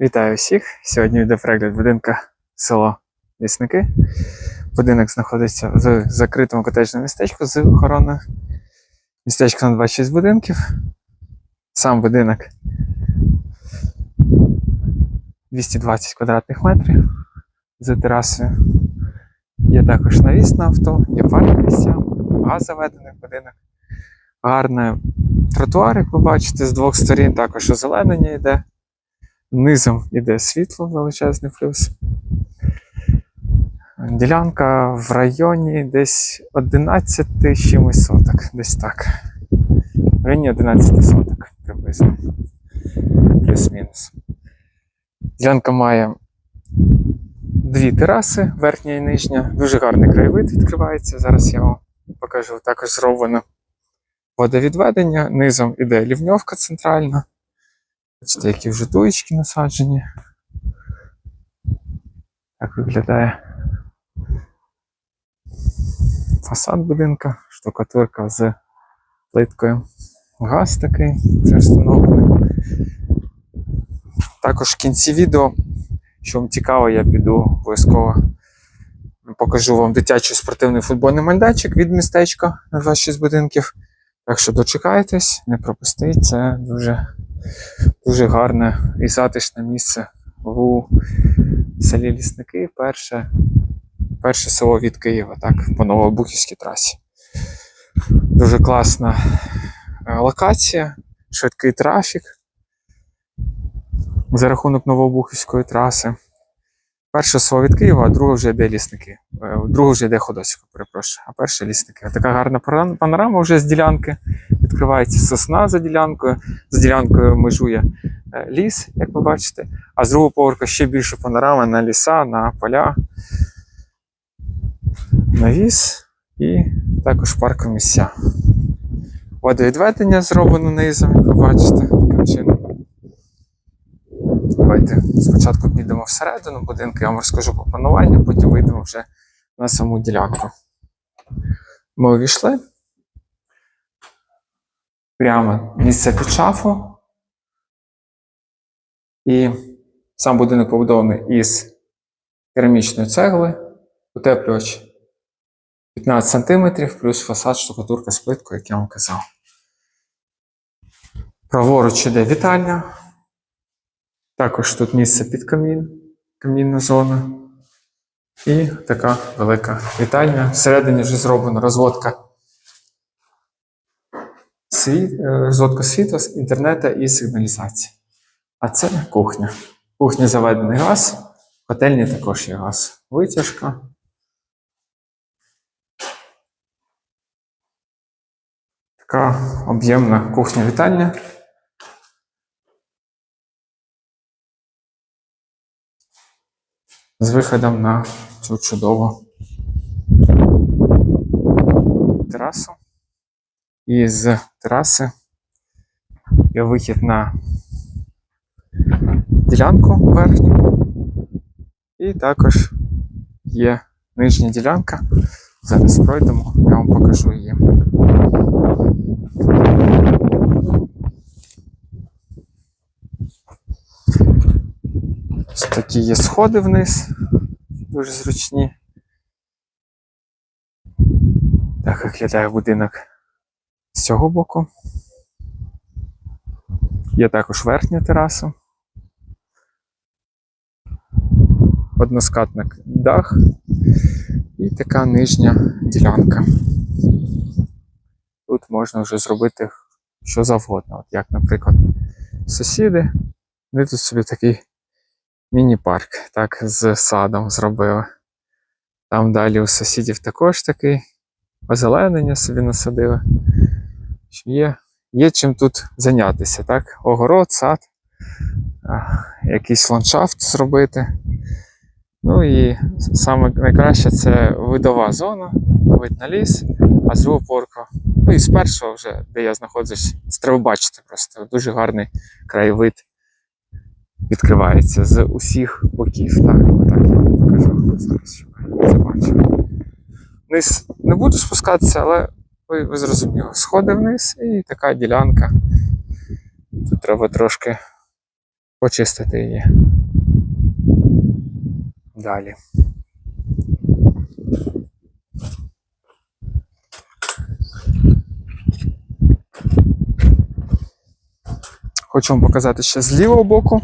Вітаю всіх! Сьогодні йде перегляд будинка село Лісники. Будинок знаходиться в закритому котеджному містечку з охороною. Містечко на 26 будинків. Сам будинок 220 квадратних метрів з терасою. Є також навіс на авто, є парк місця, газ заведений будинок. Гарний тротуар, як ви бачите, з двох сторін також озеленення йде. Низом іде світло, величезний плюс. Ділянка в районі десь 11 чимось соток, десь так. В районі 11 соток приблизно. Плюс-мінус. Ділянка має дві тераси, верхня і нижня. Дуже гарний краєвид відкривається. Зараз я вам покажу. Також зроблено водовідведення. Низом іде лівньовка центральна. Бачите, які вже дуєчки насаджені. Так виглядає фасад будинка, штукатурка з плиткою. Газ такий вже встановлений. Також в кінці відео, що вам цікаво, я піду обов'язково покажу вам дитячий спортивний футбольний майданчик від містечка на 26 будинків. Так що дочекайтесь, не пропустіть, це дуже дуже гарне і затишне місце у селі Лісники. Перше, перше село від Києва, так, по Новобухівській трасі. Дуже класна е, локація, швидкий трафік за рахунок Новобухівської траси. Перше село від Києва, а друге вже йде лісники. Е, Друге вже йде Ходосівка, перепрошую, а перше лісники. Така гарна панорама- вже з ділянки. Відкривається сосна за ділянкою. За ділянкою межує е, ліс, як ви бачите. А з другого поверху ще більше панорама на ліса, на поля, навіс і також паркові місця. Водовідведення зроблено низом, як ви бачите. Давайте спочатку підемо всередину будинку, я вам розкажу по плануванню, потім вийдемо вже на саму ділянку. Ми увійшли. Прямо місце під шафу. І сам будинок побудований із керамічної цегли, утеплювач 15 см, плюс фасад штукатурка з плиткою, як я вам казав. Праворуч іде вітальня. Також тут місце під камін, камінна зона. І така велика вітальня. Всередині вже зроблена розводка світ, е, розводка світла, інтернету і сигналізації. А це кухня. В кухні заведений газ, в котельні також є газ. Витяжка. Така об'ємна кухня-вітальня. З виходом на цю чудову терасу. І з тераси є вихід на ділянку верхню. І також є нижня ділянка. Зараз пройдемо, я вам покажу її. Такі є сходи вниз, дуже зручні. Так виглядає будинок з цього боку. Є також верхня тераса. Односкатник дах і така нижня ділянка. Тут можна вже зробити що завгодно. От як, наприклад, сусіди, вони тут собі такий міні-парк, так, з садом зробили. Там далі у сусідів також такий озеленення собі насадили. Є, є чим тут зайнятися, так? Огород, сад, якийсь ландшафт зробити. Ну і саме найкраще це видова зона, вид на ліс, а з другого ну і з першого вже, де я знаходжусь, треба бачити просто. Дуже гарний краєвид відкривається з усіх боків. Так, отак я вам покажу зараз, щоб ви це бачили. Вниз не буду спускатися, але ви, ви зрозуміли. Сходи вниз і така ділянка. Тут треба трошки почистити її. Далі. Хочу вам показати ще з лівого боку.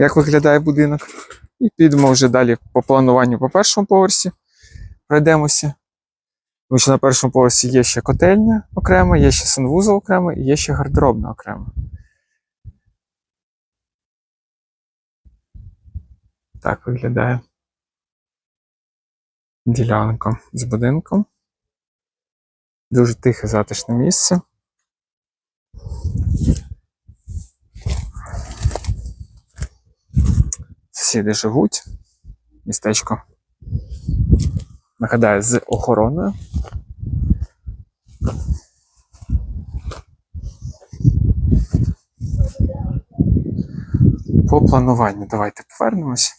Як виглядає будинок. І підемо вже далі по плануванню по першому поверсі. Пройдемося. Тому що на першому поверсі є ще котельня окремо, є ще санвузол окремо і є ще гардеробна окремо. Так виглядає ділянка з будинком. Дуже тихе, затишне місце. Сусіди живуть. Містечко. Нагадаю, з охороною. По плануванню давайте повернемось.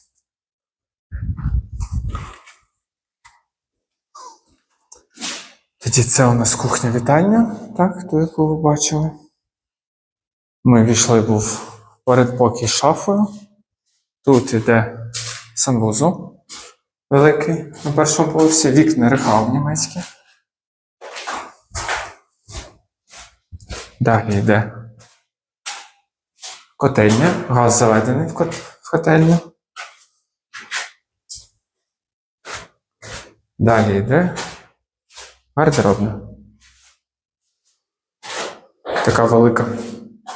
Тоді це у нас кухня вітальня, так, ту, яку ви бачили. Ми війшли був передпокій шафою. Тут іде санвузол великий на першому поверсі, вікна рехав німецькі. Далі йде котельня, газ заведений в, кот... в котельню. Далі йде гардеробна. Така велика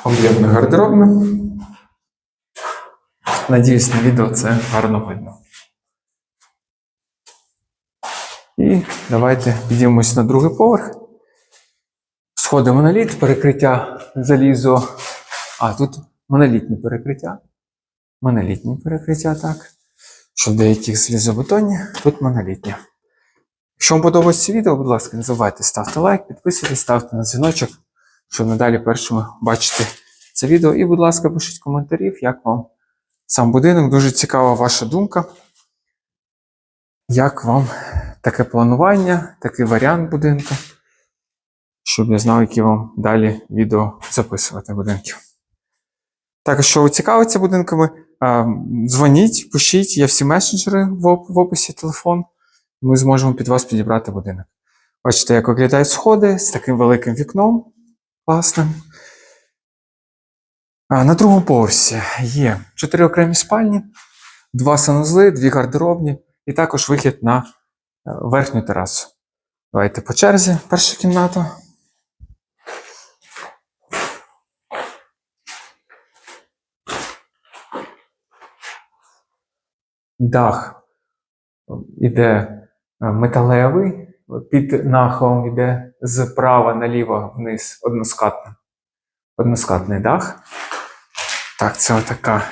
об'ємна гардеробна. Надіюсь, на відео це гарно видно. І давайте підіймемось на другий поверх. Сходи моноліт, перекриття залізо. А, тут монолітні перекриття. Монолітні перекриття, так. Що в деяких залізобетонні, тут монолітні. Якщо вам подобається відео, будь ласка, не забувайте ставте лайк, підписуйтесь, ставте на дзвіночок, щоб надалі першими бачити це відео. І, будь ласка, пишіть коментарів, як вам сам будинок. Дуже цікава ваша думка. Як вам таке планування, такий варіант будинку, щоб я знав, які вам далі відео записувати будинків. Також, що ви цікавиться будинками, дзвоніть, пишіть, є всі месенджери в описі телефон. Ми зможемо під вас підібрати будинок. Бачите, як виглядають сходи з таким великим вікном класним. На другому поверсі є чотири окремі спальні, два санузли, дві гардеробні і також вихід на е, верхню терасу. Давайте по черзі. Перша кімната. Дах іде е, металевий, під нахилом іде зправа наліво вниз односкатний, односкатний дах. Так, це отака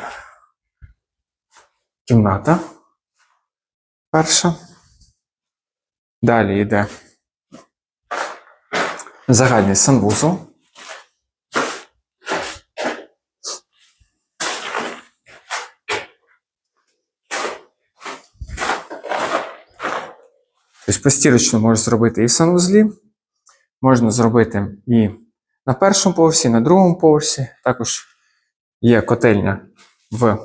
кімната. Перша. Далі йде загальний санвузол. Тобто постірочно можна зробити і в санвузлі, можна зробити і на першому поверсі, і на другому поверсі. Також є котельня в.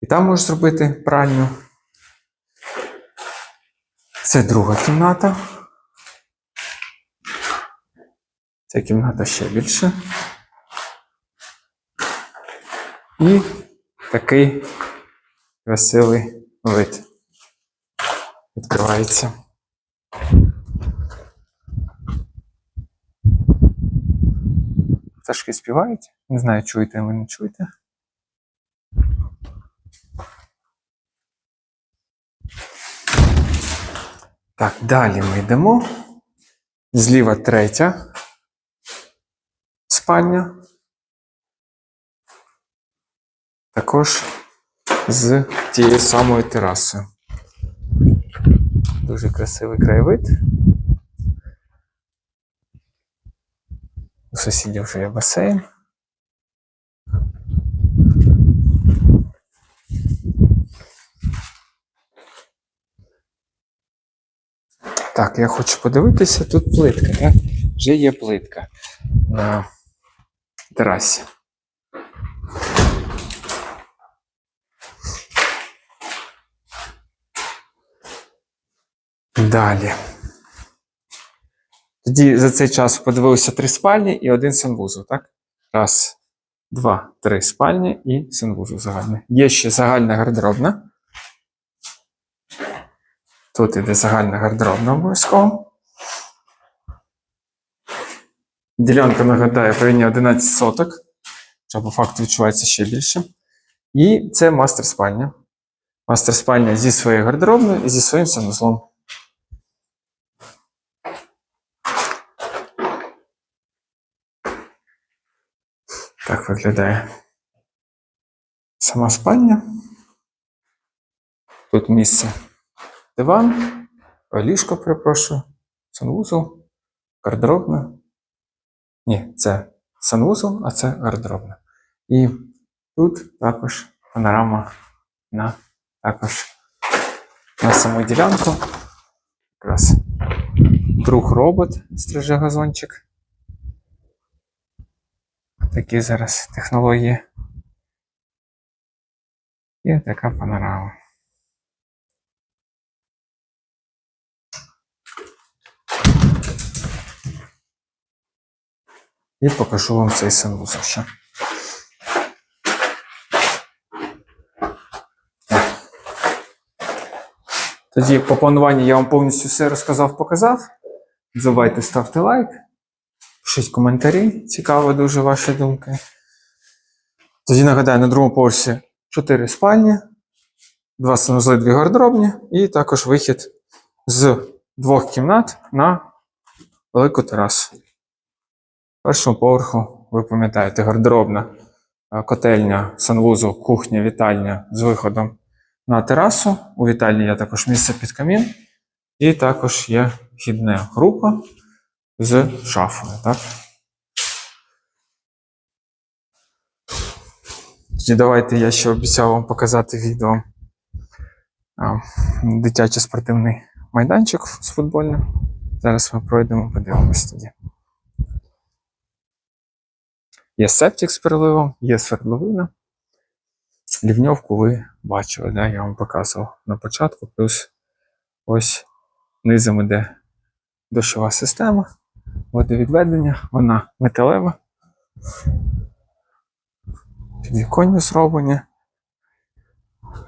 І там можна зробити пральню. Це друга кімната. Ця кімната ще більше. І такий красивий вид відкривається. Пташки співають. Не знаю, чуєте ви не чуєте. Так, далі ми йдемо. Зліва третя спальня. Також з тією самою терасою. Дуже красивий краєвид. У сусідів вже є басейн. Так, я хочу подивитися, тут плитка, так? Вже є плитка. На терасі. Далі. Тоді за цей час подивилися три спальні і один санвузол, так? Раз, два, три спальні і санвузол загальний. Є ще загальна гардеробна. Тут іде загальна гардеробна обов'язково. Ділянка нагадаю в районі 11 соток, що по факту відчувається ще більше. І це мастер спальня. Мастер спальня зі своєю гардеробною і зі своїм санузлом. Так виглядає сама спальня. Тут місце диван, ліжко, перепрошую, санвузол, гардеробна. Ні, це санвузол, а це гардеробна. І тут також панорама на також на саму ділянку. Якраз друг робот стриже газончик. Такі зараз технології. І така панорама. І покажу вам цей санвузол ще. Тоді по плануванню я вам повністю все розказав, показав. Забувайте ставте лайк, пишіть коментарі, цікаво дуже ваші думки. Тоді нагадаю, на другому поверсі 4 спальні, 2 санузли, 2 гардеробні, і також вихід з двох кімнат на велику терасу. Першому поверху, ви пам'ятаєте, гардеробна, е, котельня, санвузол, кухня, вітальня з виходом на терасу. У вітальні є також місце під камін. І також є вхідна група з шафою. Так? Тоді давайте я ще обіцяв вам показати відео а, дитячий спортивний майданчик з футбольним. Зараз ми пройдемо, подивимось тоді. Є септик з переливом, є свердловина. Лівньовку ви бачили, да? я вам показував на початку. Плюс ось низом іде дощова система, водовідведення, вона металева. Підвіконня зроблені,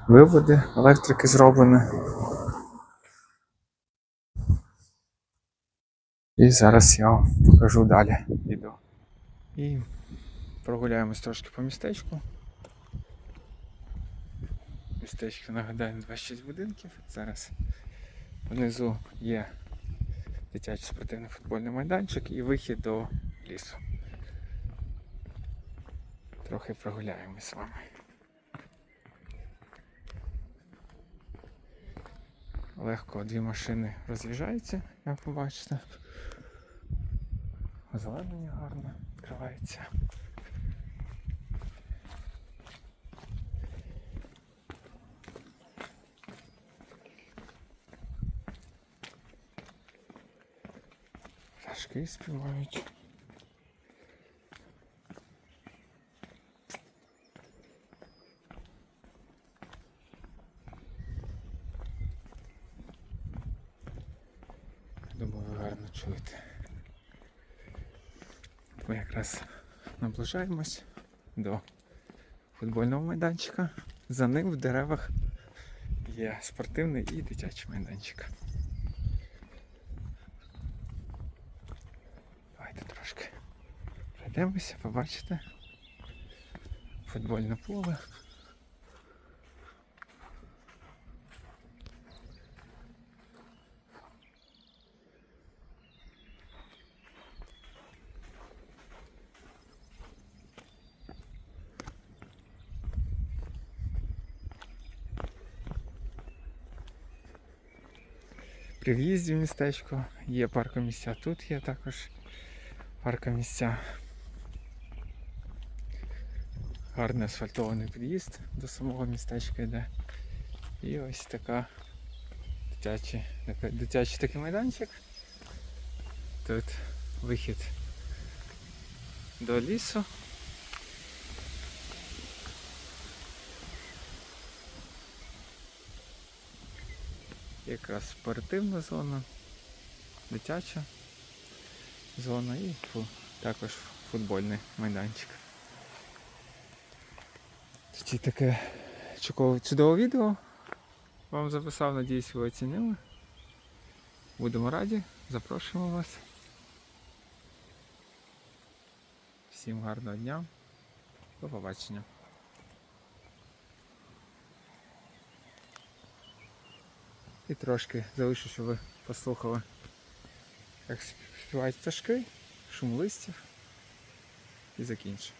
виводи електрики зроблені. І зараз я вам покажу далі відео. І прогуляємось трошки по містечку. Містечко, нагадаю, 26 будинків. Зараз внизу є дитячий спортивний футбольний майданчик і вихід до лісу. Трохи прогуляємось з вами. Легко дві машини роз'їжджаються, як ви бачите. Озеленення гарно відкривається. Пташки співають. Думаю, ви гарно чуєте. Ми якраз наближаємось до футбольного майданчика. За ним в деревах є спортивний і дитячий майданчик. Давайте трошки пройдемося, побачите. Футбольне поле. При в'їзді в містечко є паркомісця. Тут є також Парка місця. Гарний асфальтований під'їзд до самого містечка йде. І ось така дитячий, дитячий такий майданчик. Тут вихід до лісу. Якраз спортивна зона, дитяча зона і фу- також футбольний майданчик. Тоді таке чудове, відео вам записав, надіюсь, ви оцінили. Будемо раді, запрошуємо вас. Всім гарного дня. До побачення. І трошки залишу, щоб ви послухали, як співають пташки, шум листів і закінчу.